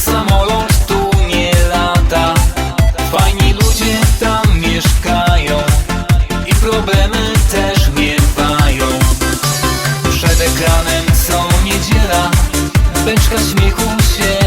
samolot tu nie lata. Fajni ludzie tam mieszkają I problemy też miewają Przed ekranem co niedziela Beczka śmiechu się